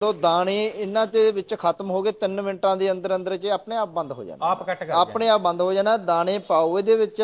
ਤੋ ਦਾਣੇ ਇਹਨਾਂ ਦੇ ਵਿੱਚ ਖਤਮ ਹੋ ਗਏ 3 ਮਿੰਟਾਂ ਦੇ ਅੰਦਰ ਅੰਦਰ ਚ ਆਪਣੇ ਆਪ ਬੰਦ ਹੋ ਜਾਣਾ। ਆਪ ਕੱਟ ਕਰ ਆਪਣੇ ਆਪ ਬੰਦ ਹੋ ਜਾਣਾ ਦਾਣੇ ਪਾਓ ਇਹਦੇ ਵਿੱਚ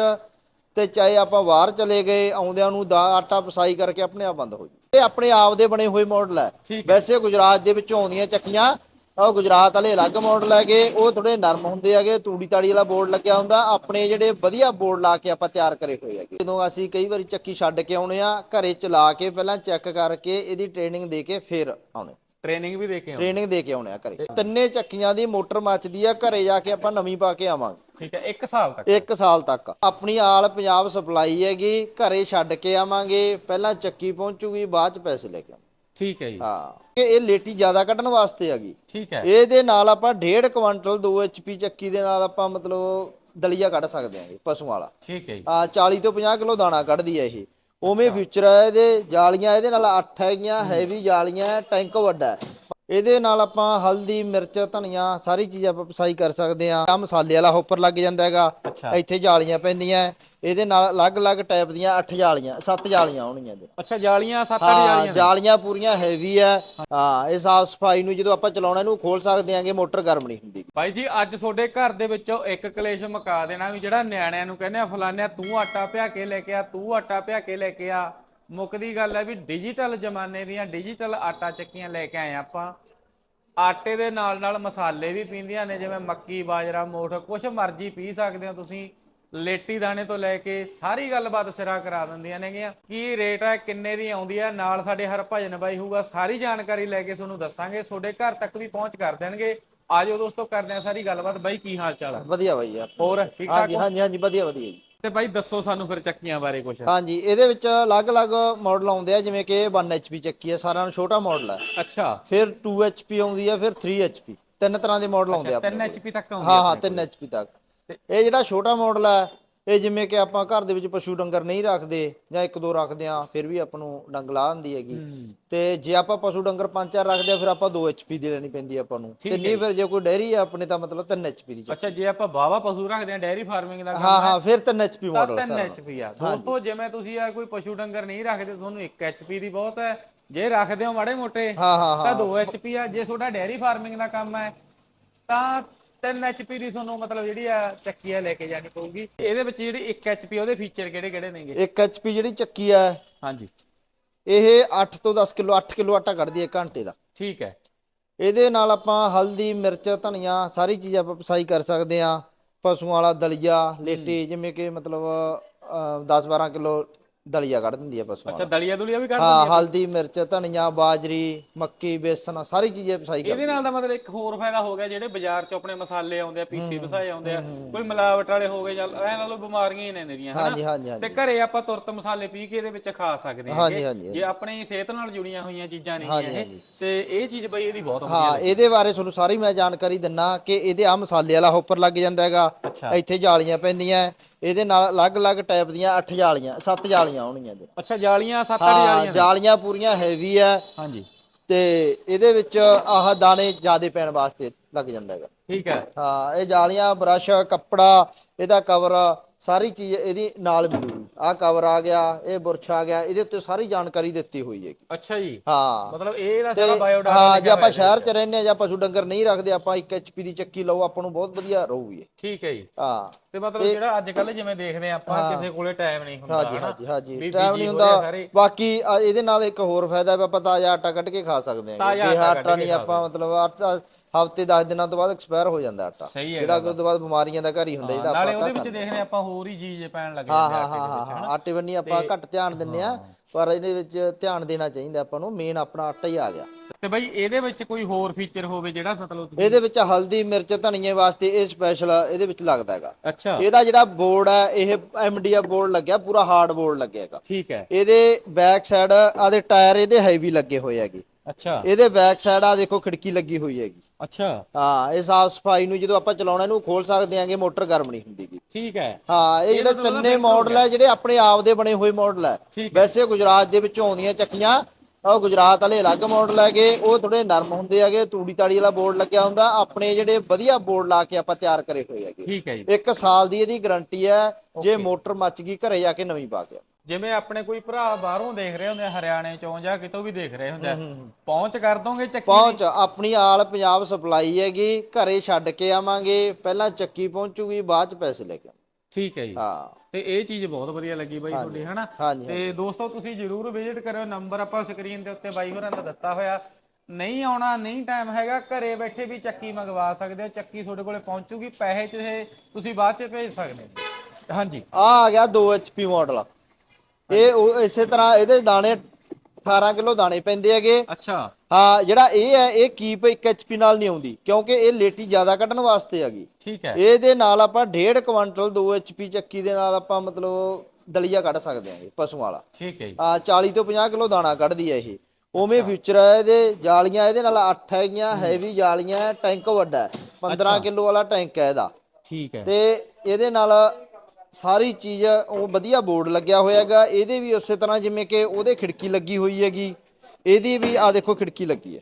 ਤੇ ਚਾਹੇ ਆਪਾਂ ਬਾਹਰ ਚਲੇ ਗਏ ਆਉਂਦਿਆਂ ਨੂੰ ਦਾ ਆਟਾ ਪਸਾਈ ਕਰਕੇ ਆਪਣੇ ਆਪ ਬੰਦ ਹੋ ਜੂ ਇਹ ਆਪਣੇ ਆਪ ਦੇ ਬਣੇ ਹੋਏ ਮਾਡਲ ਹੈ। ਵੈਸੇ ਗੁਜਰਾਤ ਦੇ ਵਿੱਚੋਂ ਆਉਂਦੀਆਂ ਚੱਕੀਆਂ ਉਹ ਗੁਜਰਾਤ ਵਾਲੇ ਅਲੱਗ ਮਾਡਲ ਹੈਗੇ ਉਹ ਥੋੜੇ ਨਰਮ ਹੁੰਦੇ ਹੈਗੇ ਤੂੜੀ ਤਾੜੀ ਵਾਲਾ ਬੋਰਡ ਲੱਗਿਆ ਹੁੰਦਾ ਆਪਣੇ ਜਿਹੜੇ ਵਧੀਆ ਬੋਰਡ ਲਾ ਕੇ ਆਪਾਂ ਤਿਆਰ ਕਰੇ ਹੋਏ ਹੈਗੇ। ਜਦੋਂ ਅਸੀਂ ਕਈ ਵਾਰੀ ਚੱਕੀ ਛੱਡ ਕੇ ਆਉਣੇ ਆ ਘਰੇ ਚਲਾ ਕੇ ਪਹਿਲਾਂ ਚੈੱਕ ਕਰਕੇ ਇਹਦੀ ਟ੍ਰੇਨਿੰਗ ਦੇ ਕੇ ਫਿਰ ਆਉਣੇ ਟ੍ਰੇਨਿੰਗ ਵੀ ਦੇ ਕੇ ਆਓ ਟ੍ਰੇਨਿੰਗ ਦੇ ਕੇ ਆਉਣੇ ਆ ਘਰੇ। ਤਿੰਨੇ ਚੱਕੀਆਂ ਦੀ ਮੋਟਰ ਮੱਚਦੀ ਆ ਘਰੇ ਜਾ ਕੇ ਆਪਾਂ ਨਵੀਂ ਪਾ ਕੇ ਆਵਾਂਗੇ। ਠੀਕ ਹੈ 1 ਸਾਲ ਤੱਕ। ਇੱਕ ਸਾਲ ਤੱਕ। ਆਪਣੀ ਆਲ ਪੰਜਾਬ ਸਪਲਾਈ ਹੈਗੀ ਘਰੇ ਛੱਡ ਕੇ ਆਵਾਂਗੇ ਪਹਿਲਾਂ ਚੱਕੀ ਪਹੁੰਚੂਗੀ ਬਾਅਦ ਚ ਪੈਸੇ ਲੈ ਕੇ ਆਵਾਂਗੇ। ਠੀਕ ਹੈ ਜੀ। ਹਾਂ ਇਹ ਇਹ ਲੇਟੀ ਜ਼ਿਆਦਾ ਕੱਢਣ ਵਾਸਤੇ ਹੈਗੀ। ਠੀਕ ਹੈ। ਇਹਦੇ ਨਾਲ ਆਪਾਂ 1.5 ਕੁਇੰਟਲ 2 ਐਚਪੀ ਚੱਕੀ ਦੇ ਨਾਲ ਆਪਾਂ ਮਤਲਬ ਦਲੀਆ ਕੱਢ ਸਕਦੇ ਹਾਂਗੇ ਪਸ਼ੂ ਵਾਲਾ। ਠੀਕ ਹੈ ਜੀ। ਆ 40 ਤੋਂ 50 ਕਿਲੋ ਦਾਣਾ ਕੱਢਦੀ ਹੈ ਇਹ। ਉਵੇਂ ਫਿਊਚਰ ਹੈ ਇਹਦੇ ਜਾਲੀਆਂ ਇਹਦੇ ਨਾਲ 8 ਹੈਗੀਆਂ ਹੈਵੀ ਜਾਲੀਆਂ ਟੈਂਕ ਵੱਡਾ ਇਹਦੇ ਨਾਲ ਆਪਾਂ ਹਲਦੀ ਮਿਰਚ ਧਨੀਆ ਸਾਰੀ ਚੀਜ਼ ਆਪਾਂ ਪਸਾਈ ਕਰ ਸਕਦੇ ਆ ਆ ਮਸਾਲੇ ਵਾਲਾ ਹੋਪਰ ਲੱਗ ਜਾਂਦਾ ਹੈਗਾ। ਇੱਥੇ ਜਾਲੀਆਂ ਪੈਂਦੀਆਂ। ਇਹਦੇ ਨਾਲ ਅਲੱਗ-ਅਲੱਗ ਟਾਈਪ ਦੀਆਂ 8 ਜਾਲੀਆਂ 7 ਜਾਲੀਆਂ ਆਉਣਗੀਆਂ ਇਹਦੇ ਅੱਛਾ ਜਾਲੀਆਂ ਸੱਤ ਅੱਠ ਹਾਂ ਜਾਲੀਆਂ ਨੇ। ਜਾਲੀਆਂ ਪੂਰੀਆਂ ਹੈਵੀ ਹੈ ਹਾਂ ਇਹ ਸਾਫ਼ ਸਫ਼ਾਈ ਨੂੰ ਜਦੋਂ ਆਪਾਂ ਚਲਾਉਣਾ ਇਹਨੂੰ ਖੋਲ ਸਕਦੇ ਆਂਗੇ ਮੋਟਰ ਗਰਮ ਨਹੀਂ ਹੁੰਦੀ। ਭਾਈ ਜੀ ਅੱਜ ਤੁਹਾਡੇ ਘਰ ਦੇ ਵਿੱਚੋਂ ਇੱਕ ਕਲੇਸ਼ ਮੁਕਾ ਦੇਣਾ ਵੀ ਜਿਹੜਾ ਨਿਆਣਿਆਂ ਨੂੰ ਕਹਿੰਦੇ ਆ ਫਲਾਨਿਆ ਤੂੰ ਆਟਾ ਪਿਆ ਕੇ ਲੈ ਕੇ ਆ ਤੂੰ ਆਟਾ ਪਿਆ ਕੇ ਲੈ ਕੇ ਆ। ਮੁੱਕਦੀ ਗੱਲ ਹੈ ਵੀ ਡਿਜੀਟਲ ਜ਼ਮਾਨੇ ਦੀਆਂ ਡਿਜੀਟਲ ਆਟਾ ਚੱਕੀਆਂ ਲੈ ਕੇ ਆਏ ਆਪਾਂ। ਆਟੇ ਦੇ ਨਾਲ ਨਾਲ ਮਸਾਲੇ ਵੀ ਪੀਂਦੀਆਂ ਨੇ ਜਿਵੇਂ ਮੱਕੀ ਬਾਜਰਾ ਮੋਠ ਕੁਛ ਮਰਜ਼ੀ ਪੀ ਸਕਦੇ ਹੋ ਤੁਸੀਂ। ਲੇਟੀ ਦਾਣੇ ਤੋਂ ਲੈ ਕੇ ਸਾਰੀ ਗੱਲਬਾਤ ਸਿਰਾ ਕਰਾ ਦਿੰਦੀਆਂ ਨੇਗੀਆਂ। ਕੀ ਰੇਟ ਹੈ ਕਿੰਨੇ ਦੀ ਆਉਂਦੀ ਹੈ ਨਾਲ ਸਾਡੇ ਹਰਭਜਨ ਬਾਈ ਹੋਊਗਾ ਸਾਰੀ ਜਾਣਕਾਰੀ ਲੈ ਕੇ ਤੁਹਾਨੂੰ ਦੱਸਾਂਗੇ। ਤੁਹਾਡੇ ਘਰ ਤੱਕ ਵੀ ਪਹੁੰਚ ਕਰ ਦੇਣਗੇ। ਆਜੋ ਦੋਸਤੋ ਕਰਦੇ ਆ ਸਾਰੀ ਗੱਲਬਾਤ। ਬਾਈ ਕੀ ਹਾਲ ਚਾਲ ਹੈ ਵਧੀਆ ਬਾਈ ਯਾਰ। ਹੋਰ ਠੀਕ ਠਾਕ ਹਾਂਜੀ ਹਾਂਜੀ ਹਾਂਜੀ ਵਧੀਆ ਵਧੀਆ ਜੀ। ਤੇ ਬਾਈ ਦੱਸੋ ਸਾਨੂੰ ਫਿਰ ਚੱਕੀਆਂ ਬਾਰੇ ਕੁਛ। ਹਾਂਜੀ ਇਹਦੇ ਵਿੱਚ ਅਲੱਗ-ਅਲੱਗ ਮਾਡਲ ਆਉਂਦੇ ਆ ਜਿਵੇਂ ਕਿ 1 HP ਚੱਕੀ ਹੈ ਸਾਰਿਆਂ ਨੂੰ ਛੋਟਾ ਮਾਡਲ ਹੈ ਅੱਛਾ। ਫਿਰ 2 HP ਆਉਂਦੀ ਹੈ ਫਿਰ 3 HP ਤਿੰਨ ਤਰ੍ਹਾਂ ਦੇ ਮਾਡਲ ਆਉਂਦੇ ਆ 3 HP ਤੱਕ ਆਉਂਦੀ ਹਾਂ ਹਾਂ 3 HP ਤੱਕ। ਇਹ ਜਿਹੜਾ ਛੋਟਾ ਮਾਡਲ ਹੈ ਇਹ ਜਿਵੇਂ ਕਿ ਆਪਾਂ ਘਰ ਦੇ ਵਿੱਚ ਪਸ਼ੂ ਡੰਗਰ ਨਹੀਂ ਰੱਖਦੇ ਜਾਂ ਇੱਕ ਦੋ ਰੱਖਦੇ ਆ ਫਿਰ ਵੀ ਆਪਾਂ ਨੂੰ ਡੰਗ ਲਾ ਦਿੰਦੀ ਹੈਗੀ। ਤੇ ਜੇ ਆਪਾਂ ਪਸ਼ੂ ਡੰਗਰ ਪੰਜ ਚਾਰ ਰੱਖਦੇ ਆ ਫਿਰ ਆਪਾਂ 2 HP ਦੀ ਲੈਣੀ ਪੈਂਦੀ ਆ ਆਪਾਂ ਨੂੰ। ਤੇ ਨਹੀਂ ਫਿਰ ਜੇ ਕੋਈ ਡੈਰੀ ਆ ਆਪਣੇ ਤਾਂ ਮਤਲਬ 3 HP ਦੀ। ਅੱਛਾ ਜੇ ਆਪਾਂ ਬਾਵਾ ਪਸ਼ੂ ਰੱਖਦੇ ਆ ਡੈਰੀ ਫਾਰਮਿੰਗ ਦਾ ਹਾਂ ਹਾਂ ਫਿਰ 3 HP ਤਾਂ ਮਾਡਲ 3 HP ਆ। ਦੋਸਤੋ ਜਿਵੇਂ ਤੁਸੀਂ ਯਾਰ ਕੋਈ ਪਸ਼ੂ ਡੰਗਰ ਨਹੀਂ ਰੱਖਦੇ ਤੁਹਾਨੂੰ 1 HP ਦੀ ਬਹੁਤ ਹੈ। ਜੇ ਰੱਖਦੇ ਹੋ ਮਾੜੇ ਮੋਟੇ ਤਾਂ 2 HP ਆ। ਜੇ ਤੁਹਾਡਾ ਡੈਰੀ ਫਾਰਮਿੰਗ ਦਾ ਕੰਮ ਹੈ ਤਾਂ 3 HP ਦੀ ਤੁਹਾਨੂੰ ਮਤਲਬ ਜਿਹੜੀ ਆ ਚੱਕੀ ਆ ਲੈ ਕੇ ਜਾਣੀ ਪਊਗੀ। ਇਹਦੇ ਵਿੱਚ ਜਿਹੜੀ 1 HP ਉਹਦੇ ਫੀਚਰ ਕਿਹੜੇ ਕਿਹੜੇ ਨੇਗੇ? 1 HP ਜਿਹੜੀ ਚੱਕੀ ਆ। ਹਾਂਜੀ। ਇਹ 8 ਤੋਂ 10 ਕਿਲੋ 8 ਕਿਲੋ ਆਟਾ ਕੱਢਦੀ ਹੈ ਘੰਟੇ ਦਾ। ਠੀਕ ਹੈ। ਇਹਦੇ ਨਾਲ ਆਪਾਂ ਹਲਦੀ ਮਿਰਚ ਧਨੀਆ ਸਾਰੀ ਚੀਜ਼ ਆਪਾਂ ਪਸਾਈ ਕਰ ਸਕਦੇ ਆ। ਪਸ਼ੂਆਂ ਵਾਲਾ ਦਲੀਆ ਲੇਟੇ ਜਿਵੇਂ ਕਿ ਮਤਲਬ 10 12 ਕਿਲੋ ਦਲੀਆ ਕੱਢ ਦਿੰਦੀ ਆ ਪਸ਼ੂਆਂ ਅੱਛਾ ਦਲੀਆ ਦੁਲੀਆ ਵੀ ਕੱਢ ਹਾਂ ਹਲਦੀ ਮਿਰਚ ਧਨੀਆ ਬਾਜਰੀ ਮੱਕੀ ਬੇਸਣ ਸਾਰੀ ਚੀਜ਼ਾਂ ਪਸਾਈ ਕਰ ਇਹਦੇ ਨਾਲ ਦਾ ਮਤਲਬ ਇੱਕ ਹੋਰ ਫਾਇਦਾ ਹੋ ਗਿਆ ਜਿਹੜੇ ਬਾਜ਼ਾਰ 'ਚ ਆਪਣੇ ਮਸਾਲੇ ਆਉਂਦੇ ਆ ਪੀਸੀ ਪਸਾਏ ਆਉਂਦੇ ਆ। ਕੋਈ ਮਿਲਾਵਟ ਵਾਲੇ ਹੋ ਗਏ ਜਾਂ ਐ ਨਾਲ ਬਿਮਾਰੀਆਂ ਹੀ ਨੇ ਨੇਰੀਆਂ ਹਾਂਜੀ ਹਾਂਜੀ ਹਾਂਜੀ। ਤੇ ਘਰੇ ਆਪਾਂ ਤੁਰਤ ਮਸਾਲੇ ਪੀ ਕੇ ਇਹਦੇ ਵਿੱਚ ਖਾ ਸਕਦੇ ਹਾਂ ਹਾਂਜੀ ਹਾਂਜੀ। ਜੇ ਆਪਣੀ ਸਿਹਤ ਨਾਲ ਜੁੜੀਆਂ ਹੋਈਆਂ ਚੀਜ਼ਾਂ ਨੇ ਹਾਂਜੀ, ਇਹ ਹਾਂਜੀ। ਤੇ ਇਹ ਚੀਜ਼ ਬਈ ਇਹਦੀ ਬਹੁਤ ਵਧੀਆ ਹਾਂ ਇਹਦੇ ਬਾਰੇ ਤੁਹਾਨੂੰ ਸਾਰੀ ਮੈਂ ਜਾਣਕਾਰੀ ਦਿੰਨਾ ਕਿ ਇਹਦੇ ਆ ਮਸਾਲੇ ਵਾਲਾ ਹੋਪਰ ਲੱਗ ਜਾਂਦਾ ਹੈਗਾ। ਅੱਛਾ। ਇੱਥੇ ਜਾਲੀਆਂ ਪੈਂਦੀਆਂ ਹੈ। ਇਹਦੇ ਨਾਲ ਅਲੱਗ-ਅਲੱਗ ਟਾਈਪ ਦੀਆਂ 8 ਜਾਲੀਆਂ 7 ਜਾਲੀਆਂ ਆਉਣਗੀਆਂ ਇਹਦੇ ਅੱਛਾ ਜਾਲੀਆਂ ਸੱਤ ਅੱਠ ਹਾਂ ਜਾਲੀਆਂ। ਨੇ। ਜਾਲੀਆਂ ਪੂਰੀਆਂ ਹੈਵੀ ਹੈ ਹਾਂਜੀ। ਤੇ ਇਹਦੇ ਵਿੱਚ ਆਹ ਦਾਣੇ ਜ਼ਿਆਦੇ ਪੈਣ ਵਾਸਤੇ ਲੱਗ ਜਾਂਦਾ ਹੈਗਾ। ਠੀਕ ਹੈ। ਹਾਂ ਇਹ ਜਾਲੀਆਂ ਬਰਸ਼ ਕੱਪੜਾ ਇਹਦਾ ਕਵਰ ਸਾਰੀ ਚੀਜ਼ ਇਹਦੀ ਨਾਲ ਮਿਲੂਗੀ। ਆਹ ਕਵਰ ਆ ਗਿਆ ਇਹ ਬੁਰਸ਼ ਆ ਗਿਆ ਇਹਦੇ ਉੱਤੇ ਸਾਰੀ ਜਾਣਕਾਰੀ ਦਿੱਤੀ ਹੋਈ ਹੈਗੀ। ਅੱਛਾ ਜੀ। ਹਾਂ। ਮਤਲਬ ਇਹ ਦਾ ਸਾਰਾ ਬਾਇਓਡਾਟਾ ਹਾਂ ਜੇ ਆਪਾਂ ਸ਼ਹਿਰ 'ਚ ਰਹਿੰਦੇ ਆ ਜਾਂ ਪਸ਼ੂ ਡੰਗਰ ਨਹੀਂ ਰੱਖਦੇ ਆਪਾਂ 1 ਐਚਪੀ ਦੀ ਚੱਕੀ ਲਓ ਆਪਾਂ ਨੂੰ ਬਹੁਤ ਵਧੀਆ ਰਹੂਗੀ। ਠੀਕ ਹੈ ਜੀ। ਹਾਂ। ਤੇ ਮਤਲਬ ਜਿਹੜਾ ਅੱਜ ਕੱਲ ਜਿਵੇਂ ਦੇਖਦੇ ਆ ਆਪਾਂ ਕਿਸੇ ਕੋਲੇ ਟਾਈਮ ਨਹੀਂ ਹੁੰਦਾ ਹਾਂਜੀ? ਹਾਂਜੀ ਹਾਂਜੀ। ਟਾਈਮ ਨਹੀਂ ਹੋ ਆ ਹੁੰਦਾ। ਬਾਕੀ ਆ ਇਹਦੇ ਨਾਲ ਇੱਕ ਹੋਰ ਫਾਇਦਾ ਵੀ ਆਪਾਂ ਤਾਜ਼ਾ ਆਟਾ ਕੱਢ ਕੇ ਖਾ ਸਕਦੇ ਹਾਂ। ਇਹ ਆਟਾ ਨਹੀਂ ਆਪਾਂ ਮਤਲਬ ਆਟਾ ਹਫ਼ਤੇ 10 ਦਿਨਾਂ ਤੋਂ ਬਾਅਦ ਐਕਸਪਾਇਰ ਹੋ ਜਾਂਦਾ ਆਟਾ। ਸਹੀ ਹੈ ਜਿਹੜਾ ਕਿ ਉਹਦੇ ਬਾਅਦ ਬਿਮਾਰੀਆਂ ਦਾ ਘਰ ਹੀ ਹੁੰਦਾ ਜਿਹੜਾ ਨਾਲੇ ਉਹਦੇ ਵਿੱਚ ਦੇਖਦੇ ਆਪਾਂ ਹੋਰ ਹੀ ਚੀਜ਼ ਪੈਣ ਲੱਗ ਜਾਂਦੇ ਹਾਂ ਹਾਂ ਹਾਂ ਆਟੇ ਬੰਨੀ ਆਪਾਂ ਘੱਟ ਧਿਆਨ ਦਿੰਨੇ ਆ ਪਰ ਇਹਦੇ ਵਿੱਚ ਧਿਆਨ ਦੇਣਾ ਚਾਹੀਦਾ ਆਪਾਂ ਨੂੰ ਮੇਨ ਆਪਣਾ ਆਟਾ ਹੀ ਆ ਗਿਆ। ਤੇ ਬਈ ਇਹਦੇ ਵਿੱਚ ਕੋਈ ਹੋਰ ਫੀਚਰ ਹੋਵੇ ਜਿਹੜਾ ਮਤਲਬ ਇਹਦੇ ਵਿੱਚ ਹਲਦੀ ਮਿਰਚ ਧਨੀਏ ਵਾਸਤੇ ਇਹ ਸਪੈਸ਼ਲ ਇਹਦੇ ਵਿੱਚ ਲੱਗਦਾ ਹੈਗਾ। ਅੱਛਾ। ਇਹਦਾ ਜਿਹੜਾ ਬੋਰਡ ਹੈ ਇਹ ਐਮਡੀਐਫ ਬੋਰਡ ਲੱਗਿਆ ਪੂਰਾ ਹਾਰਡ ਬੋਰਡ ਲੱਗਿਆਗਾ ਠੀਕ ਹੈ। ਇਹਦੇ ਬੈਕ ਸਾਈਡ ਆਦੇ ਟਾਇਰ ਇਹਦੇ ਹੈਵੀ ਲੱਗੇ ਹੋਏ ਹੈਗੇ। ਅੱਛਾ। ਇਹਦੇ ਬੈਕ ਸਾਈਡ ਆ ਦੇਖੋ ਖਿੜਕੀ ਲੱਗੀ ਹੋਈ ਹੈਗੀ। ਅੱਛਾ। ਹਾਂ ਇਹ ਸਾਫ਼ ਸਫ਼ਾਈ ਨੂੰ ਜਦੋਂ ਆਪਾਂ ਚਲਾਉਣਾ ਇਹਨੂੰ ਖੋਲ ਸਕਦੇ ਆਂਗੇ ਮੋਟਰ ਗਰਮ ਨਹੀਂ ਹੁੰਦੀਗੀ ਠੀਕ ਹੈ। ਹਾਂ ਇਹ ਜਿਹੜੇ ਤਿੰਨੇ ਮਾਡਲ ਹੈ ਜਿਹੜੇ ਆਪਣੇ ਆਪ ਦੇ ਬਣੇ ਹੋਏ ਮਾਡਲ ਹੈ। ਵੈਸੇ ਗੁਜਰਾਤ ਦੇ ਵਿੱਚੋਂ ਆਉਂਦੀਆਂ ਚੱਕੀਆਂ ਉਹ ਗੁਜਰਾਤ ਵਾਲੇ ਅਲੱਗ ਮਾਡਲ ਹੈਗੇ ਉਹ ਥੋੜੇ ਨਰਮ ਹੁੰਦੇ ਹੈਗੇ ਤੂੜੀ ਤਾੜੀ ਵਾਲਾ ਬੋਰਡ ਲੱਗਿਆ ਹੁੰਦਾ ਆਪਣੇ ਜਿਹੜੇ ਵਧੀਆ ਬੋਰਡ ਲਾ ਕੇ ਆਪਾਂ ਤਿਆਰ ਕਰੇ ਹੋਏ ਹੈਗੇ। ਠੀਕ ਹੈ ਜੀ। ਇੱਕ ਸਾਲ ਦੀ ਇਹਦੀ ਗਾਰੰਟੀ ਹੈ ਜੇ ਮੋਟਰ ਮੱਚ ਗਈ ਘਰੇ ਜਾ ਕੇ ਨਵੀਂ ਪਾ ਕੇ। ਜਿਵੇਂ ਆਪਣੇ ਕੋਈ ਭਰਾ ਬਾਹਰੋਂ ਦੇਖ ਰਹੇ ਹੁੰਦੇ ਆ, ਹਰਿਆਣੇ ਚੋਂ ਜਾਂ ਕਿਤੋਂ ਵੀ ਦੇਖ ਰਹੇ ਹੁੰਦੇ ਆ, ਪਹੁੰਚ ਕਰ ਦੋਗੇ ਚੱਕੀ ਪਹੁੰਚ ਆਪਣੀ ਆਲ ਪੰਜਾਬ ਸਪਲਾਈ ਹੈਗੀ ਘਰੇ ਛੱਡ ਕੇ ਆਵਾਂਗੇ ਪਹਿਲਾਂ ਚੱਕੀ ਪਹੁੰਚੂਗੀ ਬਾਅਦ ਚ ਪੈਸੇ ਲੈ ਕੇ ਆਵਾਂਗੇ। ਠੀਕ ਹੈ ਜੀ। ਹਾਂ। ਤੇ ਇਹ ਚੀਜ਼ ਬਹੁਤ ਵਧੀਆ ਲੱਗੀ ਬਾਈ ਤੁਹਾਡੀ ਹਨਾ? ਹਾਂਜੀ, ਤੇ ਦੋਸਤੋ ਤੁਸੀਂ ਜਰੂਰ ਵਿਜ਼ਿਟ ਕਰਿਓ ਨੰਬਰ ਆਪਾਂ ਸਕਰੀਨ ਦੇ ਉੱਤੇ ਬਾਈ ਹੋਰਾਂ ਦਾ ਦਿੱਤਾ ਹੋਇਆ। ਨਹੀਂ ਆਉਣਾ ਨਹੀਂ ਟਾਈਮ ਹੈਗਾ ਘਰੇ ਬੈਠੇ ਵੀ ਚੱਕੀ ਮੰਗਵਾ ਸਕਦੇ ਹੋ ਚੱਕੀ ਤੁਹਾਡੇ ਕੋਲੇ ਪਹੁੰਚੂਗੀ ਪੈਸੇ ਚ ਇਹ ਤੁਸੀਂ ਬਾਅਦ ਚ ਭੇਜ ਸਕਦੇ ਹੋ। ਹਾਂਜੀ। ਆ ਆ ਗਿਆ 2 HP ਮਾਡਲ ਇਹ ਉਹ ਇਸੇ ਤਰ੍ਹਾਂ ਇਹਦੇ ਦਾਣੇ 18 ਕਿਲੋ ਦਾਣੇ ਪੈਂਦੇ ਹੈਗੇ। ਅੱਛਾ। ਹਾਂ ਜਿਹੜਾ ਇਹ ਹੈ ਇਹ ਕੀਪ 1 HP ਨਾਲ ਨਹੀਂ ਆਉਂਦੀ ਕਿਉਂਕਿ ਇਹ ਲੇਟੀ ਜ਼ਿਆਦਾ ਕੱਢਣ ਵਾਸਤੇ ਹੈਗੀ। ਠੀਕ ਹੈ। ਇਹਦੇ ਨਾਲ ਆਪਾਂ 1.5 ਕੁਇੰਟਲ 2 HP ਚੱਕੀ ਦੇ ਨਾਲ ਆਪਾਂ ਮਤਲਬ ਦਲੀਆ ਕੱਢ ਸਕਦੇ ਹਾਂਗੇ ਪਸ਼ੂਆਂ ਵਾਲਾ। ਠੀਕ ਹੈ ਜੀ। ਆ 40 ਤੋਂ 50 ਕਿਲੋ ਦਾਣਾ ਕੱਢਦੀ ਹੈ ਇਹ। ਉਵੇਂ ਫਿਊਚਰ ਹੈ ਇਹਦੇ ਜਾਲੀਆਂ ਇਹਦੇ ਨਾਲ 8 ਹੈਗੀਆਂ ਹੈਵੀ ਜਾਲੀਆਂ ਹੈ, ਟੈਂਕ ਵੱਡਾ ਹੈ। 15 ਕਿਲੋ ਵਾਲਾ ਟੈਂਕ ਹੈ ਇਹਦਾ। ਠੀਕ ਹੈ। ਤੇ ਇਹਦੇ ਨਾਲ ਸਾਰੀ ਚੀਜ਼ ਉਹ ਵਧੀਆ ਬੋਰਡ ਲੱਗਿਆ ਹੋਇਆ ਹੈਗਾ ਇਹਦੇ ਵੀ ਉਸੇ ਤਰ੍ਹਾਂ ਜਿਵੇਂ ਕਿ ਉਹਦੇ ਖਿੜਕੀ ਲੱਗੀ ਹੋਈ ਹੈਗੀ। ਇਹਦੀ ਵੀ ਆ ਦੇਖੋ ਖਿੜਕੀ ਲੱਗੀ ਹੈ।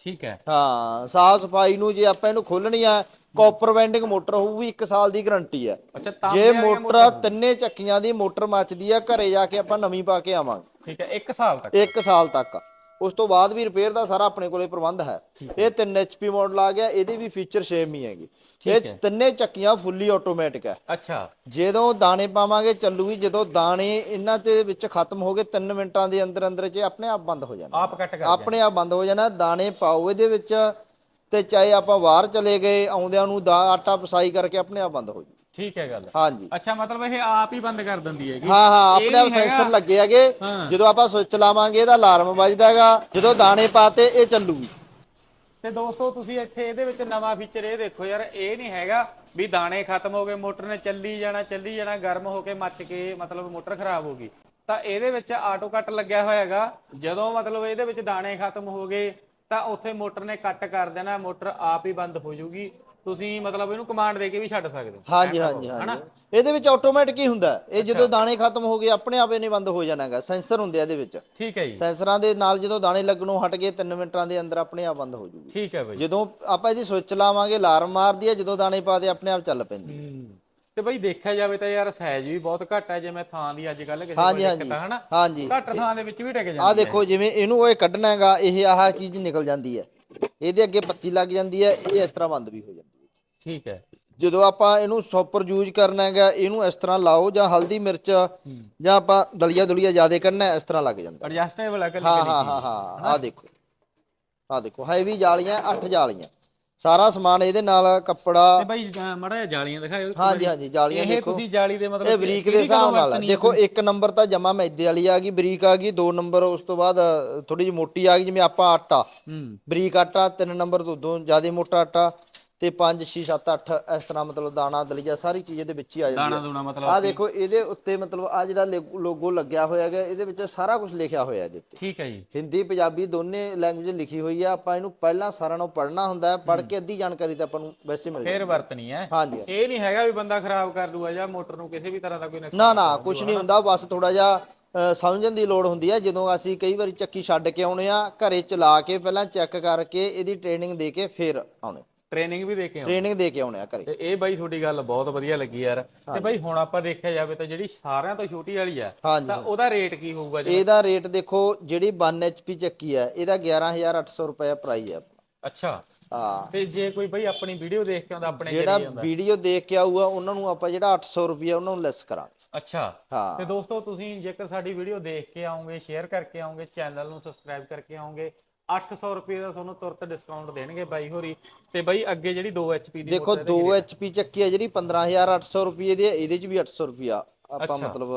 ਠੀਕ ਹੈ। ਹਾਂ ਸਾਫ਼ ਸਫ਼ਾਈ ਨੂੰ ਜੇ ਆਪਾਂ ਇਹਨੂੰ ਖੋਲਣੀ ਆ ਕਾਪਰ ਵੈਂਡਿੰਗ ਮੋਟਰ ਹੋਊਗੀ 1 ਸਾਲ ਦੀ ਗਾਰੰਟੀ ਹੈ। ਅੱਛਾ ਤਾਂ ਜੇ ਮੋਟਰ ਤਿੰਨੇ ਚੱਕੀਆਂ ਦੀ ਮੋਟਰ ਮੱਚਦੀ ਆ ਘਰੇ ਜਾ ਕੇ ਆਪਾਂ ਨਵੀਂ ਪਾ ਕੇ ਆਵਾਂਗੇ। ਠੀਕ ਹੈ 1 ਸਾਲ ਤੱਕ? 1 ਸਾਲ ਤੱਕ। ਉਸ ਤੋਂ ਬਾਅਦ ਵੀ ਰਿਪੇਅਰ ਦਾ ਸਾਰਾ ਆਪਣੇ ਕੋਲੇ ਪ੍ਰਬੰਧ ਹੈ। ਇਹ 3 HP ਮਾਡਲ ਆ ਗਿਆ ਇਹਦੇ ਵੀ ਫੀਚਰ ਸੇਮ ਹੀ ਹੈਗੇ। ਇਹ ਤਿੰਨੇ ਚੱਕੀਆਂ ਫੁੱਲੀ ਆਟੋਮੈਟਿਕ ਹੈ। ਅੱਛਾ। ਜਦੋਂ ਦਾਣੇ ਪਾਵਾਂਗੇ ਚੱਲੂਗੀ ਜਦੋਂ ਦਾਣੇ ਇਹਨਾਂ ਦੇ ਵਿੱਚ ਖਤਮ ਹੋ ਗਏ 3 ਮਿੰਟਾਂ ਦੇ ਅੰਦਰ ਅੰਦਰ ਚ ਆਪਣੇ ਆਪ ਬੰਦ ਹੋ ਜਾਣਾ। ਆਪ ਕੱਟ ਕਰ ਆਪਣੇ ਆਪ ਬੰਦ ਹੋ ਜਾਣਾ ਦਾਣੇ ਪਾਓ ਇਹਦੇ ਵਿੱਚ ਤੇ ਚਾਹੇ ਆਪਾਂ ਬਾਹਰ ਚਲੇ ਗਏ ਆਉਂਦਿਆਂ ਨੂੰ ਦਾ ਆਟਾ ਪਸਾਈ ਕਰਕੇ ਆਪਣੇ ਆਪ ਬੰਦ ਹੋ ਜੂ ਠੀਕ ਹੈ ਗੱਲ। ਹਾਂਜੀ। ਅੱਛਾ ਮਤਲਬ ਇਹ ਆਪ ਹੀ ਬੰਦ ਕਰ ਦਿੰਦੀ ਹੈਗੀ। ਹਾਂ ਹਾਂ ਆਪਣੇ ਆਪ ਸੈਂਸਰ ਲੱਗੇ ਹੈਗੇ। ਜਦੋਂ ਆਪਾਂ ਸੁੱਚ ਲਾਵਾਂਗੇ ਇਹਦਾ ਅਲਾਰਮ ਵੱਜਦਾ ਹੈਗਾ। ਜਦੋਂ ਦਾਣੇ ਪਾਤੇ ਇਹ ਚੱਲੂਗੀ। ਤੇ ਦੋਸਤੋ ਤੁਸੀਂ ਇੱਥੇ ਇਹਦੇ ਵਿੱਚ ਨਵਾਂ ਫੀਚਰ ਇਹ ਦੇਖੋ ਯਾਰ ਇਹ ਨਹੀਂ ਹੈਗਾ ਵੀ ਦਾਣੇ ਖਤਮ ਹੋ ਗਏ ਮੋਟਰ ਨੇ ਚੱਲੀ ਜਾਣਾ ਚੱਲੀ ਜਾਣਾ ਗਰਮ ਹੋ ਕੇ ਮੱਚ ਕੇ ਮਤਲਬ ਮੋਟਰ ਖਰਾਬ ਹੋ ਗਈ। ਤਾਂ ਇਹਦੇ ਵਿੱਚ ਆਟੋ ਕੱਟ ਲੱਗਿਆ ਹੋਇਆ ਹੈਗਾ। ਜਦੋਂ ਮਤਲਬ ਇਹਦੇ ਵਿੱਚ ਦਾਣੇ ਖਤਮ ਹੋ ਗਏ ਤਾਂ ਉੱਥੇ ਮੋਟਰ ਨੇ ਕੱਟ ਕਰ ਦੇਣਾ ਮੋਟਰ ਆਪ ਹੀ ਬੰਦ ਹੋ ਜਾਊਗੀ। ਤੁਸੀਂ ਮਤਲਬ ਇਹਨੂੰ ਕਮਾਂਡ ਦੇ ਕੇ ਵੀ ਛੱਡ ਸਕਦੇ ਹੋ। ਹਾਂਜੀ ਹਾਂਜੀ ਹਾਂਜੀ। ਇਹਦੇ ਵਿੱਚ ਆਟੋਮੈਟਿਕ ਹੀ ਹੁੰਦਾ। ਇਹ ਜਦੋਂ ਦਾਣੇ ਖਤਮ ਹੋ ਗਏ ਆਪਣੇ ਆਪ ਇਹਨੇ ਬੰਦ ਹੋ ਜਾਣਾ ਹੈਗਾ ਸੈਂਸਰ ਹੁੰਦੇ ਆ ਇਹਦੇ ਵਿੱਚ। ਠੀਕ ਹੈ ਜੀ। ਸੈਂਸਰਾਂ ਦੇ ਨਾਲ ਜਦੋਂ ਦਾਣੇ ਲੱਗਣੋਂ ਹਟ ਗਏ 3 ਮਿੰਟਾਂ ਦੇ ਅੰਦਰ ਆਪਣੇ ਆਪ ਬੰਦ ਹੋ ਜੂਗੀ। ਠੀਕ ਹੈ ਬਾਈ। ਜਦੋਂ ਆਪਾਂ ਇਹਦੀ ਸੁੱਚ ਲਾਵਾਂਗੇ ਅਲਾਰਮ ਮਾਰਦੀ ਹੈ ਜਦੋਂ ਦਾਣੇ ਪਾਦੇ ਆਪਣੇ ਆਪ ਚੱਲ ਪੈਂਦੀ ਹੈ। ਤੇ ਬਾਈ ਦੇਖਿਆ ਜਾਵੇ ਤਾਂ ਯਾਰ ਸਾਈਜ਼ ਵੀ ਬਹੁਤ ਘੱਟ ਹੈ ਜਿਵੇਂ ਥਾਂ ਦੀ ਅੱਜ ਕੱਲ ਕਿਸੇ ਕੋਲ ਦਿੱਕਤ ਆ ਹਨਾ? ਹਾਂਜੀ। ਘੱਟ ਥਾਂ ਦੇ ਵਿੱਚ ਵੀ ਟਿਕ ਆ ਜਾਂਦੀ ਹੈ। ਦੇਖੋ ਜਿਵੇਂ ਇਹਨੂੰ ਉਹ ਕੱਢਣਾ ਹੈਗਾ ਇਹ ਆਹ ਚੀਜ਼ ਨਿਕਲ ਜਾਂਦੀ ਹੈ। ਇਹਦੇ ਅੱਗੇ ਪੱਤੀ ਲੱਗ ਜਾਂਦੀ ਹੈ ਇਹ ਇਸ ਤਰ੍ਹਾਂ ਬੰਦ ਵੀ ਹੈ ਠੀਕ ਹੈ। ਜਦੋਂ ਆਪਾਂ ਇਹਨੂੰ ਸੌਪਰ ਯੂਜ਼ ਕਰਨਾ ਹੈਗਾ ਇਹਨੂੰ ਇਸ ਤਰ੍ਹਾਂ ਲਾਓ ਜਾਂ ਹਲਦੀ ਮਿਰਚ ਜਾਂ ਆਪਾਂ ਦਲੀਆ ਦੁਲੀਆ ਜ਼ਿਆਦਾ ਕਰਨਾ ਹੈ, ਇਸ ਤਰ੍ਹਾਂ ਲੱਗ ਜਾਂਦਾ। ਐਡਜਸਟੇਬਲ ਹੈ ਹਾਂ ਹਾਂ ਹਾਂ ਹਾਂ ਆ ਦੇਖੋ। ਆ ਦੇਖੋ ਹੈਵੀ ਜਾਲੀਆਂ 8 ਜਾਲੀਆਂ। ਸਾਰਾ ਸਮਾਨ ਇਹਦੇ ਨਾਲ ਕੱਪੜਾ ਤੇ ਬਾਈ ਮੜਾ ਜਾਲੀਆਂ ਦਿਖਾਇਓ ਹਾਂਜੀ ਹਾਂਜੀ ਜਾਲੀਆਂ ਇਹ ਦੇਖੋ। ਤੁਸੀਂ ਜਾਲੀ ਦੇ ਮਤਲਬ ਇਹ ਬਰੀਕ ਦੇ ਹਿਸਾਬ ਨਾਲ। ਦੇਖੋ ਇੱਕ ਨੰਬਰ ਤਾਂ ਜਮਾ ਮੈਦੇ ਵਾਲੀ ਆ ਗਈ ਬਰੀਕ ਆ ਗਈ ਦੋ ਨੰਬਰ ਉਸ ਤੋਂ ਬਾਅਦ ਥੋੜੀ ਜਿਹੀ ਮੋਟੀ ਆ ਗਈ ਜਿਵੇਂ ਆਪਾਂ ਆਟਾ। ਬਰੀਕ ਆਟਾ ਤਿੰਨ ਨੰਬਰ ਤੋਂ ਦੋ ਜ਼ਿਆਦਾ ਮੋਟਾ ਆਟਾ। ਤੇ 5 6 7 8 ਇਸ ਤਰ੍ਹਾਂ ਮਤਲਬ ਦਾਣਾ ਦਲੀਆ ਸਾਰੀ ਚੀਜ਼ ਇਹਦੇ ਵਿੱਚ ਹੀ ਆ ਜਾਂਦੀ ਦਾਣਾ ਹੈ। ਦੂਣਾ ਮਤਲਬ ਆ ਦੇਖੋ ਇਹਦੇ ਉੱਤੇ ਮਤਲਬ ਆ ਜਿਹੜਾ ਲੋਗੋ ਲੱਗਿਆ ਹੋਇਆ ਹੈਗਾ ਇਹਦੇ ਵਿੱਚ ਸਾਰਾ ਕੁਝ ਲਿਖਿਆ ਹੋਇਆ ਇਹਦੇ ਉੱਤੇ। ਠੀਕ ਹੈ ਜੀ। ਹਿੰਦੀ ਪੰਜਾਬੀ ਦੋਨੇ ਲੈਂਗੁਏਜ ਲਿਖੀ ਹੋਈ ਆ ਆਪਾਂ ਇਹਨੂੰ ਪਹਿਲਾਂ ਸਾਰਿਆਂ ਨੂੰ ਪੜ੍ਹਨਾ ਹੁੰਦਾ ਹੈ ਪੜ੍ਹ ਕੇ ਅੱਧੀ ਜਾਣਕਾਰੀ ਤਾਂ ਆਪਾਂ ਨੂੰ ਵੈਸੇ ਮਿਲ ਜਾਂਦੀ ਫੇਰ ਵਰਤਣੀ ਹੈ। ਹਾਂਜੀ। ਇਹ ਨਹੀਂ ਹੈਗਾ ਵੀ ਬੰਦਾ ਖਰਾਬ ਕਰ ਦੂਗਾ ਜਾਂ ਮੋਟਰ ਨੂੰ ਕਿਸੇ ਵੀ ਤਰ੍ਹਾਂ ਦਾ ਕੋਈ ਨੁਕਸਾਨ ਨਾ ਨਾ ਕੁਝ ਨਹੀਂ ਹੁੰਦਾ ਬਸ ਥੋੜਾ ਜਿਹਾ ਸਮਝਣ ਦੀ ਲੋੜ ਹੁੰਦੀ ਹੈ। ਜਦੋਂ ਅਸੀਂ ਕਈ ਵਾਰੀ ਚੱਕੀ ਛੱਡ ਕੇ ਆਉਣੇ ਆ ਘਰੇ ਚਲਾ ਕੇ ਪਹਿਲਾਂ ਚੈੱਕ ਕਰਕੇ ਇਹਦੀ ਟ੍ਰੇਨਿੰਗ ਦੇ ਕੇ ਫਿਰ ਆਉਣੇ। ਟ੍ਰੇਨਿੰਗ ਵੀ ਦੇ ਕੇ ਆਉਂ ਟ੍ਰੇਨਿੰਗ ਦੇ ਕੇ ਆਉਣੇ ਆ ਘਰੇ। ਤੇ ਇਹ ਬਾਈ ਤੁਹਾਡੀ ਗੱਲ ਬਹੁਤ ਵਧੀਆ ਲੱਗੀ ਯਾਰ। ਤੇ ਬਾਈ ਹੁਣ ਆਪਾਂ ਦੇਖਿਆ ਜਾਵੇ ਤਾਂ ਜਿਹੜੀ ਸਾਰਿਆਂ ਤੋਂ ਛੋਟੀ ਵਾਲੀ ਆ ਹਾਂਜੀ ਤਾਂ ਉਹਦਾ ਰੇਟ ਕੀ ਹੋਊਗਾ ਜੀ ਇਹਦਾ ਰੇਟ ਦੇਖੋ ਜਿਹੜੀ 1 HP ਚੱਕੀ ਹੈ ਇਹਦਾ 11800 ਰੁਪਏ ਪ੍ਰਾਈਸ ਹੈ ਅੱਛਾ। ਹਾਂ। ਤੇ ਜੇ ਕੋਈ ਬਾਈ ਆਪਣੀ ਵੀਡੀਓ ਦੇਖ ਕੇ ਆਉਂਦਾ ਆਪਣੇ ਜਿਹੜਾ ਜਰੀਏ ਆਉਂਦਾ? ਵੀਡੀਓ ਦੇਖ ਕੇ ਆਊਗਾ ਉਹਨਾਂ ਨੂੰ ਆਪਾਂ ਜਿਹੜਾ 800 ਰੁਪਏ ਉਹਨਾਂ ਨੂੰ ਲੈਸ ਕਰਾਂਗੇ। ਅੱਛਾ। ਹਾਂ। ਤੇ ਦੋਸਤੋ ਤੁਸੀਂ ਜੇਕਰ ਸਾਡੀ ਵੀਡੀਓ ਦੇਖ ਕੇ ਆਓਗੇ ਸ਼ੇਅਰ ਕਰਕੇ ਆਓਗੇ ਚੈਨਲ ਨੂੰ ਸਬਸਕ੍ਰਾਈਬ ਕਰਕੇ ਆਓਗੇ 800 ਰੁਪਏ ਦਾ ਤੁਹਾਨੂੰ ਤੁਰਤ ਡਿਸਕਾਊਂਟ ਦੇਣਗੇ ਬਾਈ ਹੋਰੀ। ਤੇ ਬਾਈ ਅੱਗੇ ਜਿਹੜੀ 2 HP ਦੀ ਦੇਖੋ 2 HP ਚੱਕੀ ਹੈ ਜਿਹੜੀ 15800 ਰੁਪਏ ਦੀ ਹੈ ਇਹਦੇ 'ਚ ਵੀ 800 ਰੁਪਿਆ ਆਪਾਂ ਮਤਲਬ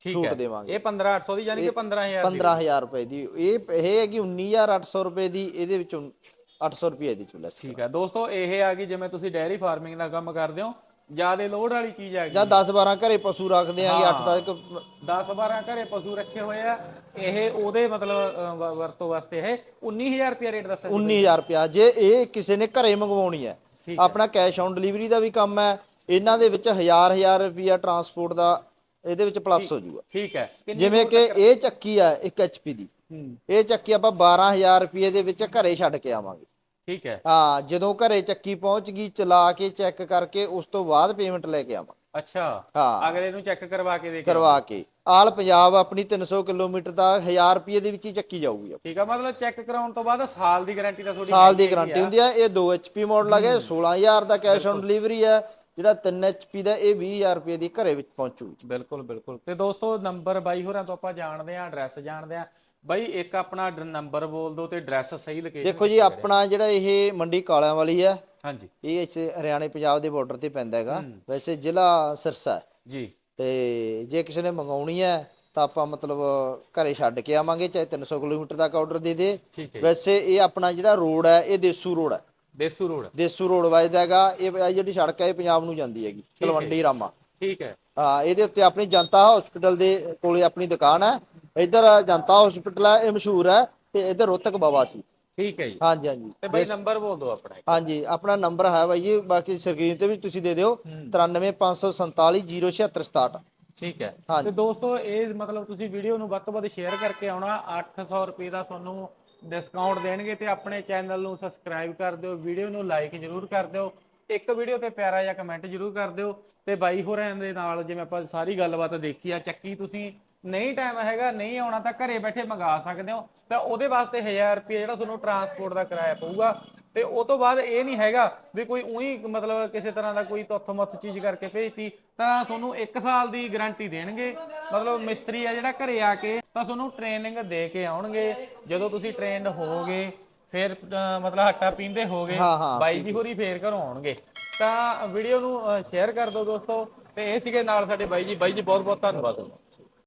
ਠੀਕ ਹੈ। ਦੇਵਾਂਗੇ। ਇਹ 15800 ਦੀ ਯਾਨੀ ਕਿ 15000 ਦੀ। 15000 ਰੁਪਏ ਦੀ। ਇਹ ਇਹ ਹੈਗੀ 19800 ਰੁਪਏ ਦੀ ਇਹਦੇ ਵਿੱਚੋਂ 800 ਰੁਪਏ ਦੀ ਚੁੱਲਾ ਸੀ ਠੀਕ ਹੈ। ਦੋਸਤੋ ਇਹ ਆ ਗਈ ਜਿਵੇਂ ਤੁਸੀਂ ਡੈਰੀ ਫਾਰਮਿੰਗ ਦਾ ਕੰਮ ਕਰਦੇ ਹੋ। ਜਿਆਦੇ ਲੋਡ ਵਾਲੀ ਚੀਜ਼ ਆ ਗਈ ਜਾਂ 10 12 ਘਰੇ ਪਸ਼ੂ ਰੱਖਦੇ ਆਂਗੇ 8 ਤੱਕ 10 12 ਘਰੇ ਪਸ਼ੂ ਰੱਖੇ ਹੋਏ ਆ ਇਹ ਉਹਦੇ ਮਤਲਬ ਵਰਤੋਂ ਵਾਸਤੇ ਇਹ 19000 ਰੁਪਏ ਰੇਟ ਦੱਸਿਆ ਸੀ। 19000 ਰੁਪਿਆ ਜੇ ਇਹ ਕਿਸੇ ਨੇ ਘਰੇ ਮੰਗਵਾਉਣੀ ਹੈ ਆਪਣਾ ਕੈਸ਼ ਔਨ ਡਿਲੀਵਰੀ ਦਾ ਵੀ ਕੰਮ ਹੈ ਇਹਨਾਂ ਦੇ ਵਿੱਚ 1000 1000 ਰੁਪਿਆ ਟਰਾਂਸਪੋਰਟ ਦਾ ਇਹਦੇ ਵਿੱਚ ਪਲੱਸ ਹੋ ਜਾਊਗਾ ਠੀਕ ਹੈ। ਜਿਵੇਂ ਕਿ ਇਹ ਚੱਕੀ ਹੈ 1 HP ਦੀ। ਇਹ ਚੱਕੀ ਆਪਾਂ 12000 ਰੁਪਏ ਦੇ ਵਿੱਚ ਘਰੇ ਛੱਡ ਕੇ ਆਵਾਂਗੇ। ਠੀਕ ਹੈ। ਹਾਂ ਜਦੋਂ ਘਰੇ ਚੱਕੀ ਪਹੁੰਚ ਗਈ ਚਲਾ ਕੇ ਚੈੱਕ ਕਰਕੇ ਉਸ ਤੋਂ ਬਾਅਦ ਪੇਮੈਂਟ ਲੈ ਕੇ ਆਵਾਂ। ਅੱਛਾ ਹਾਂ। ਅਗਲੇ ਨੂੰ ਚੈੱਕ ਕਰਵਾ ਕੇ ਦੇ ਕੇ ਕਰਵਾ ਕੇ। ਆਲ ਪੰਜਾਬ ਆਪਣੀ 300 ਕਿਲੋਮੀਟਰ ਦਾ 1000 ਰੁਪਏ ਦੇ ਵਿੱਚ ਹੀ ਚੱਕੀ ਜਾਊਗੀ ਠੀਕ ਆ ਮਤਲਬ ਚੈੱਕ ਕਰਾਉਣ ਤੋਂ ਬਾਅਦ ਸਾਲ ਦੀ ਗਾਰੰਟੀ ਦਾ ਤੁਹਾਡੀ ਸਾਲ ਦੀ ਹੈਗੀ ਗਾਰੰਟੀ। ਹੁੰਦੀ ਹੈ ਇਹ 2 HP ਮਾਡਲ ਗਿਆ 16000 ਦਾ ਕੈਸ਼ ਔਨ ਡਿਲੀਵਰੀ ਹੈ ਜਿਹੜਾ 3 HP ਦਾ ਇਹ 20000 ਰੁਪਏ ਦੀ ਘਰੇ ਵਿੱਚ ਪਹੁੰਚੂਗੀ। ਬਿਲਕੁਲ ਬਿਲਕੁਲ। ਤੇ ਦੋਸਤੋ ਨੰਬਰ ਬਾਈ ਹੋਰਾਂ ਤੋਂ ਆਪਾਂ ਜਾਣਦੇ ਆਂ ਐਡਰੈਸ ਜਾਣਦੇ ਆਂ ਬਾਈ ਇੱਕ ਆਪਣਾ ਨੰਬਰ ਬੋਲ ਦਿਓ ਤੇ ਐਡਰੈਸ ਸਹੀ ਲੋਕੇਸ਼ਨ ਦੇਖੋ ਜੀ ਆਪਣਾ ਜਿਹੜਾ ਇਹ ਮੰਡੀ ਕਾਲਿਆਂ ਵਾਲੀ ਹੈ ਹਾਂਜੀ। ਇਹ ਇੱਥੇ ਹਰਿਆਣੇ ਪੰਜਾਬ ਦੇ ਬਾਰਡਰ ਤੇ ਪੈਂਦਾ ਹੈਗਾ। ਵੈਸੇ ਜ਼ਿਲ੍ਹਾ ਸਿਰਸਾ ਜੀ। ਤੇ ਜੇ ਕਿਸੇ ਨੇ ਮੰਗਾਉਣੀ ਹੈ ਤਾਂ ਆਪਾਂ ਮਤਲਬ ਘਰੇ ਛੱਡ ਕੇ ਆਵਾਂਗੇ ਚਾਹੇ 300 ਕਿਲੋਮੀਟਰ ਤੱਕ ਆਰਡਰ ਦੇ ਦੇ। ਵੈਸੇ ਇਹ ਆਪਣਾ ਜਿਹੜਾ ਰੋਡ ਹੈ ਇਹ ਦੇਸੂ ਰੋਡ ਹੈ। ਦੇਸੂ ਰੋਡ ਦੇਸੂ ਰੋਡ ਵੱਜਦਾ ਹੈਗਾ ਇਹ ਇਹ ਜਿਹੜੀ ਸੜਕ ਹੈ ਇਹ ਪੰਜਾਬ ਨੂੰ ਜਾਂਦੀ ਹੈਗੀ ਤਲਵੰਡੀ ਰਾਮਾ। ਠੀਕ ਹੈ। ਹਾਂ ਇਹਦੇ ਉੱਤੇ ਆਪਣੀ ਜਨਤਾ ਹਸਪੀਟਲ ਦੇ ਕੋਲੇ ਆਪਣੀ ਦੁਕਾਨ ਹੈ। ਇੱਧਰ ਜਨਤਾ ਹਸਪੀਟਲ ਹੈ ਇਹ ਮਸ਼ਹੂਰ ਹੈ ਤੇ ਇੱਧਰ ਰੋਤਕ ਬਾਬਾ ਸੀ। ਠੀਕ ਹੈ ਜੀ। ਹਾਂਜੀ ਹਾਂਜੀ। ਤੇ ਬਾਈ ਨੰਬਰ ਬੋਲ ਦਿਓ ਆਪਣਾ। ਹਾਂਜੀ ਆਪਣਾ ਨੰਬਰ ਹੈ ਬਾਈ ਜੀ ਬਾਕੀ ਸਕਰੀਨ ਤੇ ਵੀ ਤੁਸੀਂ ਦੇ ਦਿਓ। 9354707667 ਠੀਕ ਹੈ। ਤੇ ਦੋਸਤੋ ਇਹ ਮਤਲਬ ਤੁਸੀਂ ਵੀਡੀਓ ਨੂੰ ਵੱਧ ਤੋਂ ਵੱਧ ਸ਼ੇਅਰ ਕਰਕੇ ਆਉਣਾ। 800 ਰੁਪਏ ਦਾ ਤੁਹਾਨੂੰ ਡਿਸਕਾਊਂਟ ਦੇਣਗੇ ਤੇ ਆਪਣੇ ਚੈਨਲ ਨੂੰ ਸਬਸਕ੍ਰਾਈਬ ਕਰ ਦਿਓ। ਵੀਡੀਓ ਨੂੰ ਲਾਈਕ ਜਰੂਰ ਕਰ ਦਿਓ। ਇੱਕ ਵੀਡੀਓ ਤੇ ਪਿਆਰਾ ਜਿਹਾ ਕਮੈਂਟ ਜਰੂਰ ਕਰ ਦਿਓ। ਤੇ ਬਾਈ ਹੋਰਾਂ ਦੇ ਨਾਲ ਜਿਵੇਂ ਆਪਾਂ ਸਾਰੀ ਗੱਲਬਾਤ ਦੇਖੀ ਆ ਚੱਕੀ ਤੁਸੀਂ। ਨਹੀਂ ਟਾਈਮ ਹੈਗਾ ਨਹੀਂ ਆਉਣਾ ਤਾਂ ਘਰੇ ਬੈਠੇ ਮੰਗਾ ਸਕਦੇ ਹੋ। ਤਾਂ ਉਹਦੇ ਵਾਸਤੇ 1000 ਰੁਪਏ ਜਿਹੜਾ ਤੁਹਾਨੂੰ ਟਰਾਂਸਪੋਰਟ ਦਾ ਕਿਰਾਇਆ ਪਊਗਾ। ਤੇ ਉਹ ਤੋਂ ਬਾਅਦ ਇਹ ਨਹੀਂ ਹੈਗਾ ਵੀ ਕੋਈ ਉਹੀ ਮਤਲਬ ਕਿਸੇ ਤਰ੍ਹਾਂ ਦਾ ਕੋਈ ਤੁੱਥ ਮੁੱਥ ਚੀਜ਼ ਕਰਕੇ ਭੇਜਤੀ ਤਾਂ ਤੁਹਾਨੂੰ 1 ਸਾਲ ਦੀ ਗਾਰੰਟੀ ਦੇਣਗੇ। ਮਤਲਬ ਮਿਸਤਰੀ ਆ ਜਿਹੜਾ ਘਰੇ ਆ ਕੇ ਤਾਂ ਤੁਹਾਨੂੰ ਟ੍ਰੇਨਿੰਗ ਦੇ ਕੇ ਆਉਣਗੇ। ਜਦੋਂ ਤੁਸੀਂ ਟ੍ਰੇਨਡ ਹੋਵੋਗੇ ਫਿਰ ਮਤਲਬ ਹੱਟਾ ਪੀਂਦੇ ਹੋਗੇ ਬਾਈ ਜੀ ਹੋਰੀ ਫੇਰ ਘਰੋਂ ਆਉਣਗੇ। ਤਾਂ ਵੀਡੀਓ ਨੂੰ ਸ਼ੇਅਰ ਕਰ ਦਿਓ ਦੋਸਤੋ। ਤੇ ਇਹ ਸੀਗੇ ਨਾਲ ਸਾਡੇ ਬਾਈ ਜੀ। ਬਾਈ ਜੀ ਬਹੁਤ ਬਹੁਤ ਧੰਨਵਾਦ।